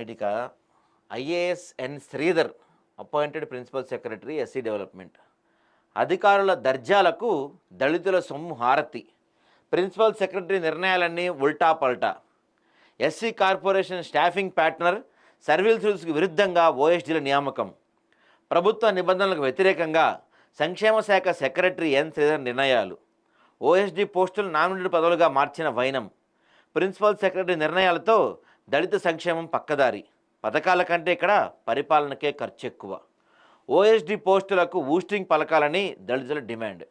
ఐటిక IAS N Sridhar appointed principal secretary SC development. అధికారుల దర్జాలకు దళితుల సొమ్ము హారతి. ప్రిన్సిపల్ సెక్రటరీ నిర్ణయాలన్నీ ఉల్టా పల్టా. SC corporation staffing pattern service రూల్స్కి విరుద్ధంగా ఓఎస్డీల నియామకం. ప్రభుత్వ నిబంధనలకు వ్యతిరేకంగా సంక్షేమ శాఖ సెక్రటరీ ఎన్ శ్రీధర్ నిర్ణయాలు. ఓఎస్డీ పోస్టులు నామినేటెడ్ పదవులుగా మార్చిన వైనం. ప్రిన్సిపల్ సెక్రటరీ నిర్ణయాలతో దళిత సంక్షేమం పక్కదారి. పథకాల కంటే ఇక్కడ పరిపాలనకే ఖర్చు ఎక్కువ ఓఎస్డీ పోస్టులకు ఊస్టింగ్ పలకాలని దళితుల డిమాండ్.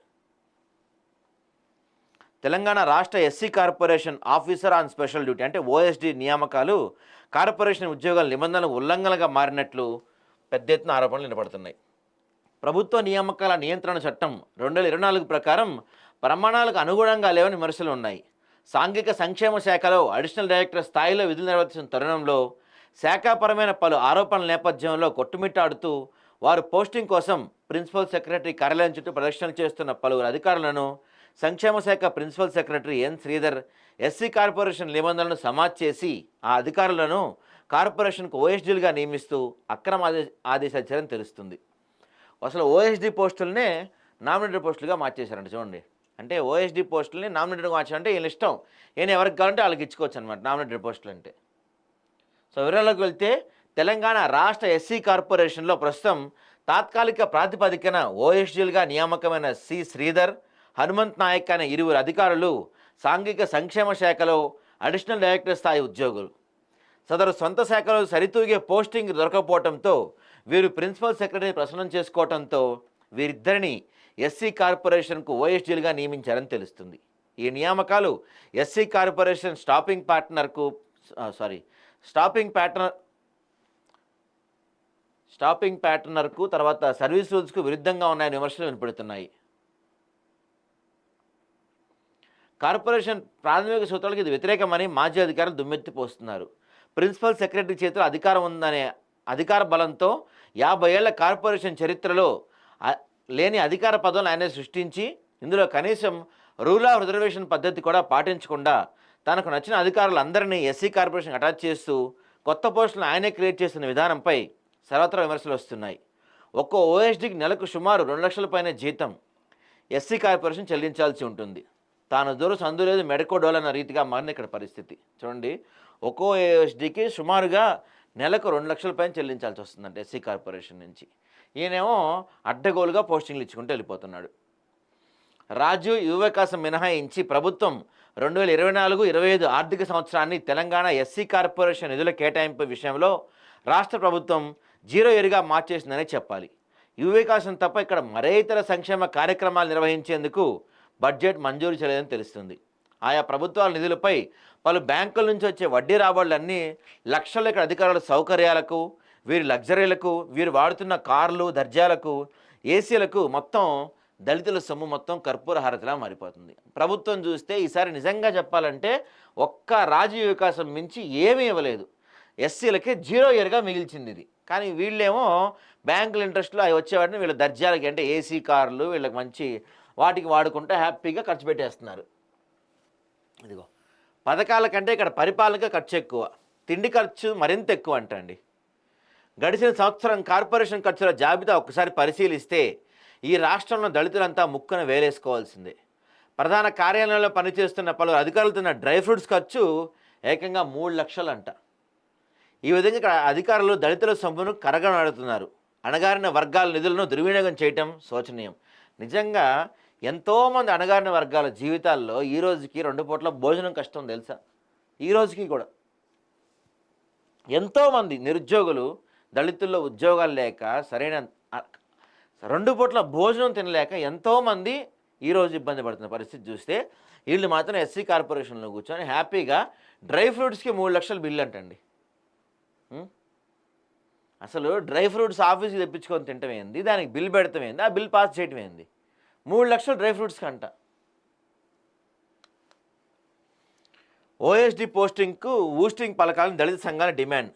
తెలంగాణ రాష్ట్ర SC corporation officer on special duty అంటే ఓఎస్డీ నియామకాలు కార్పొరేషన్ ఉద్యోగాల నిబంధనలు ఉల్లంఘనగా మారినట్లు పెద్ద ఎత్తున ఆరోపణలు నిలబడుతున్నాయి ప్రభుత్వ నియామకాల నియంత్రణ చట్టం రెండు వేల ఇరవై నాలుగు ప్రకారం ప్రమాణాలకు అనుగుణంగా లేవని విమర్శలు ఉన్నాయి. సాంఘిక సంక్షేమ శాఖలో అడిషనల్ డైరెక్టర్ స్థాయిలో విధులు నిర్వర్తించిన తరుణంలో శాఖాపరమైన పలు ఆరోపణల నేపథ్యంలో కొట్టుమిట్టాడుతూ వారు పోస్టింగ్ కోసం ప్రిన్సిపల్ సెక్రటరీ కార్యాలయం చుట్టూ ప్రదర్శనలు చేస్తున్న పలువురు అధికారులను సంక్షేమ శాఖ principal secretary N Sridhar SC corporation నిబంధనలను సమాజ్ చేసి ఆ అధికారులను కార్పొరేషన్కు ఓఎస్డీలుగా నియమిస్తూ అక్రమ ఆదే తెలుస్తుంది. అసలు ఓఎస్డీ పోస్టులనే నామినేటెడ్ పోస్టులుగా మార్చేశారంట చూడండి. అంటే ఓఎస్డీ పోస్టులని నామినేటెడ్గా అంటే వీళ్ళ ఇష్టం. ఈయన ఎవరికి కావాలంటే వాళ్ళకి ఇచ్చుకోవచ్చు అనమాట నామినేటెడ్ పోస్టులు అంటే. సో వివరాల్లోకి వెళ్తే తెలంగాణ రాష్ట్ర ఎస్సీ కార్పొరేషన్లో ప్రస్తుతం తాత్కాలిక ప్రాతిపదికన ఓఎస్డీలుగా నియామకమైన సి శ్రీధర్ హనుమంత్ నాయక్ అనే ఇరువురు అధికారులు సాంఘిక సంక్షేమ శాఖలో అడిషనల్ డైరెక్టర్ స్థాయి ఉద్యోగులు. సదరు సొంత శాఖలో సరితూగే పోస్టింగ్ దొరకపోవడంతో వీరు ప్రిన్సిపల్ సెక్రటరీ ప్రసన్నం చేసుకోవడంతో వీరిద్దరిని ఎస్సీ కార్పొరేషన్కు ఓఎస్డీలుగా నియమించారని తెలుస్తుంది. ఈ నియామకాలు ఎస్సీ కార్పొరేషన్ స్టాపింగ్ పార్ట్నర్కు సారీ స్టాపింగ్ ప్యాటర్నర్ స్టాపింగ్ ప్యాటర్నర్కు తర్వాత సర్వీస్ రూల్స్కు విరుద్ధంగా ఉన్నాయని విమర్శలు వినపడుతున్నాయి. కార్పొరేషన్ ప్రాథమిక సూత్రాలకు ఇది వ్యతిరేకమని మాజీ అధికారులు దుమ్మెత్తిపోస్తున్నారు. ప్రిన్సిపల్ సెక్రటరీ చేతిలో అధికారం ఉందనే అధికార బలంతో యాభై ఏళ్ళ కార్పొరేషన్ చరిత్రలో లేని అధికార పదవులను ఆయనే సృష్టించి ఇందులో కనీసం రూల్ ఆఫ్ రిజర్వేషన్ పద్ధతి కూడా పాటించకుండా తనకు నచ్చిన అధికారులందరినీ ఎస్సీ కార్పొరేషన్ అటాచ్ చేస్తూ కొత్త పోస్టులను ఆయనే క్రియేట్ చేస్తున్న విధానంపై సర్వత్రా విమర్శలు వస్తున్నాయి. ఒక్కో ఓఎస్డీకి నెలకు సుమారు రెండు లక్షల పైన జీతం ఎస్సీ కార్పొరేషన్ చెల్లించాల్సి ఉంటుంది. తాను దూరం సందు లేదు మెడకో డోల్ అన్న రీతిగా మారిన ఇక్కడ పరిస్థితి. చూడండి ఒక్కో ఏఎస్డికి సుమారుగా నెలకు రెండు లక్షల పైన చెల్లించాల్సి వస్తుందంట ఎస్సీ కార్పొరేషన్ నుంచి. ఈయనేమో అడ్డగోలుగా పోస్టింగ్లు ఇచ్చుకుంటూ వెళ్ళిపోతున్నాడు. రాజు యువకాశం మినహాయించి ప్రభుత్వం రెండు వేల ఇరవై నాలుగు ఇరవై ఐదు ఆర్థిక సంవత్సరాన్ని తెలంగాణ ఎస్సీ కార్పొరేషన్ నిధుల కేటాయింపు విషయంలో రాష్ట్ర ప్రభుత్వం జీరో ఎరుగా మార్చేసిందనే చెప్పాలి. యువకాశం తప్ప ఇక్కడ మరే ఇతర సంక్షేమ కార్యక్రమాలు నిర్వహించేందుకు బడ్జెట్ మంజూరు చేయలేదని తెలుస్తుంది. ఆయా ప్రభుత్వాల నిధులపై పలు బ్యాంకుల నుంచి వచ్చే వడ్డీ రాబడులన్నీ లక్షల ఇక్కడ అధికారుల సౌకర్యాలకు వీరి లగ్జరీలకు వీరు వాడుతున్న కార్లు దర్జాలకు ఏసీలకు మొత్తం దళితుల సొమ్ము మొత్తం కర్పూర హారతిలా మారిపోతుంది. ప్రభుత్వం చూస్తే ఈసారి నిజంగా చెప్పాలంటే ఒక్క రాజీవ్ వికాసం మించి ఏమీ ఇవ్వలేదు. ఎస్సీలకి జీరో ఇయర్గా మిగిల్చింది ఇది. కానీ వీళ్ళేమో బ్యాంకుల ఇంట్రెస్ట్లో అవి వచ్చేవాటిని వీళ్ళ దర్జాలకి అంటే ఏసీ కార్లు వీళ్ళకి మంచి వాటికి వాడుకుంటే హ్యాపీగా ఖర్చు పెట్టేస్తున్నారు. ఇదిగో పథకాల కంటే ఇక్కడ పరిపాలనకే ఖర్చు ఎక్కువ. తిండి ఖర్చు మరింత ఎక్కువ అంటండి. గడిచిన సంవత్సరం కార్పొరేషన్ ఖర్చుల జాబితా ఒకసారి పరిశీలిస్తే ఈ రాష్ట్రంలో దళితులంతా ముక్కున వేలేసుకోవాల్సిందే. ప్రధాన కార్యాలయంలో పనిచేస్తున్న పలు అధికారులు డ్రై ఫ్రూట్స్ ఖర్చు ఏకంగా మూడు లక్షలంట. ఈ విధంగా ఇక్కడ అధికారులు దళితుల సొమ్మును కరగనాడుతున్నారు. అణగారిన వర్గాల నిధులను దుర్వినియోగం చేయటం శోచనీయం. నిజంగా ఎంతోమంది అణగారిన వర్గాల జీవితాల్లో ఈ రోజుకి రెండు పూట్ల భోజనం కష్టం తెలుసా? ఈ రోజుకి కూడా. ఎంతోమంది నిరుద్యోగులు దళితుల్లో ఉద్యోగాలు లేక సరైన రెండు పూట్ల భోజనం తినలేక ఎంతోమంది ఈరోజు ఇబ్బంది పడుతున్న పరిస్థితి చూస్తే వీళ్ళు మాత్రం ఎస్సీ కార్పొరేషన్లో కూర్చొని హ్యాపీగా డ్రై ఫ్రూట్స్కి మూడు లక్షల బిల్లు అంటండి. అసలు డ్రై ఫ్రూట్స్ ఆఫీస్కి తెప్పించుకొని తింటమేంది? దానికి బిల్ పెడతాం ఆ బిల్ పాస్ చేయటమేంది? మూడు లక్షలు డ్రై ఫ్రూట్స్ కంట. ఓఎస్డి పోస్టింగ్కు ఊస్టింగ్ పలకాలని దళిత సంఘాల డిమాండ్.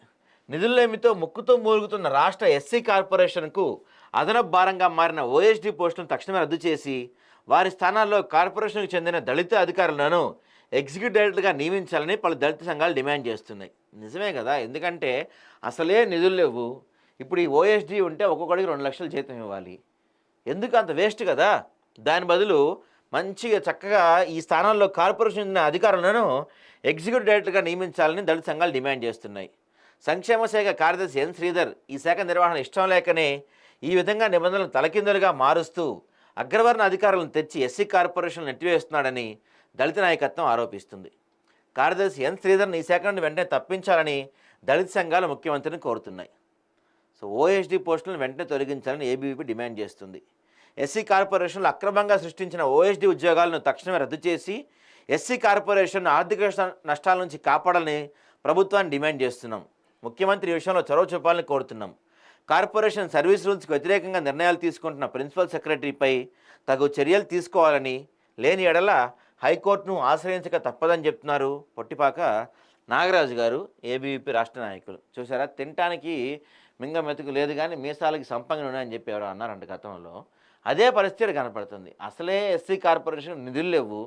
నిధులేమితో ముక్కుతో మూలుగుతున్న రాష్ట్ర ఎస్సీ కార్పొరేషన్కు అదనపు భారంగా మారిన ఓఎస్డి పోస్టులను తక్షణమే రద్దు చేసి వారి స్థానాల్లో కార్పొరేషన్కు చెందిన దళిత అధికారులను ఎగ్జిక్యూటివ్ డైరెక్టర్గా నియమించాలని పలు దళిత సంఘాలు డిమాండ్ చేస్తున్నాయి. నిజమే కదా? ఎందుకంటే అసలే నిధులు లేవు. ఇప్పుడు ఈ ఓఎస్డి ఉంటే ఒక్కొక్కడికి రెండు లక్షలు జీతం ఇవ్వాలి. ఎందుకు అంత వేస్ట్ కదా? దాని బదులు మంచిగా చక్కగా ఈ స్థానాల్లో కార్పొరేషన్ ఉన్న అధికారులను ఎగ్జిక్యూటివ్ డైరెక్టర్గా నియమించాలని దళిత సంఘాలు డిమాండ్ చేస్తున్నాయి. సంక్షేమ శాఖ కార్యదర్శి ఎన్ శ్రీధర్ ఈ శాఖ నిర్వహణ ఇష్టం లేకనే ఈ విధంగా నిబంధనలు తలకిందులుగా మారుస్తూ అగ్రవర్ణ అధికారులను తెచ్చి ఎస్సీ కార్పొరేషన్ నెట్టివేస్తున్నాడని దళిత నాయకత్వం ఆరోపిస్తుంది. కార్యదర్శి ఎన్ శ్రీధర్ని ఈ శాఖ నుండి వెంటనే తప్పించాలని దళిత సంఘాలు ముఖ్యమంత్రిని కోరుతున్నాయి. సో ఓఎస్డీ పోస్టులను వెంటనే తొలగించాలని ఏబీవీపీ డిమాండ్ చేస్తుంది. ఎస్సీ కార్పొరేషన్లు అక్రమంగా సృష్టించిన ఓఎస్డీ ఉద్యోగాలను తక్షణమే రద్దు చేసి ఎస్సీ కార్పొరేషన్ ఆర్థిక నష్టాల నుంచి కాపాడాలని ప్రభుత్వాన్ని డిమాండ్ చేస్తున్నాం. ముఖ్యమంత్రి ఈ విషయంలో చొరవ చూపాలని కోరుతున్నాం. కార్పొరేషన్ సర్వీస్ రూల్స్కి వ్యతిరేకంగా నిర్ణయాలు తీసుకుంటున్న ప్రిన్సిపల్ సెక్రటరీపై తగు చర్యలు తీసుకోవాలని లేని ఎడల హైకోర్టును ఆశ్రయించక తప్పదని చెప్తున్నారు పొట్టిపాక నాగరాజు గారు ఏబీవీపీ రాష్ట్ర నాయకులు. చూసారా తినటానికి మింగ మెతుకు లేదు కానీ మీసాలకి సంపంగి ఉన్నాయని చెప్పి ఎవరో అన్నారంట గతంలో. అదే పరిస్థితి కనపడుతుంది. అసలే ఎస్సీ కార్పొరేషన్ నిధులు లేవు.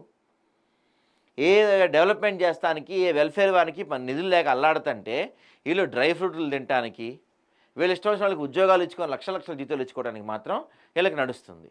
ఏ డెవలప్మెంట్ చేస్తానికి ఏ వెల్ఫేర్ వారికి నిధులు లేక అల్లాడుతుంటే వీళ్ళు డ్రై ఫ్రూట్లు తినడానికి వీళ్ళు ఇష్టం వచ్చిన వాళ్ళకి ఉద్యోగాలు ఇచ్చుకొని లక్ష లక్షల జీతాలు ఇచ్చుకోవడానికి మాత్రం వీళ్ళకి నడుస్తుంది.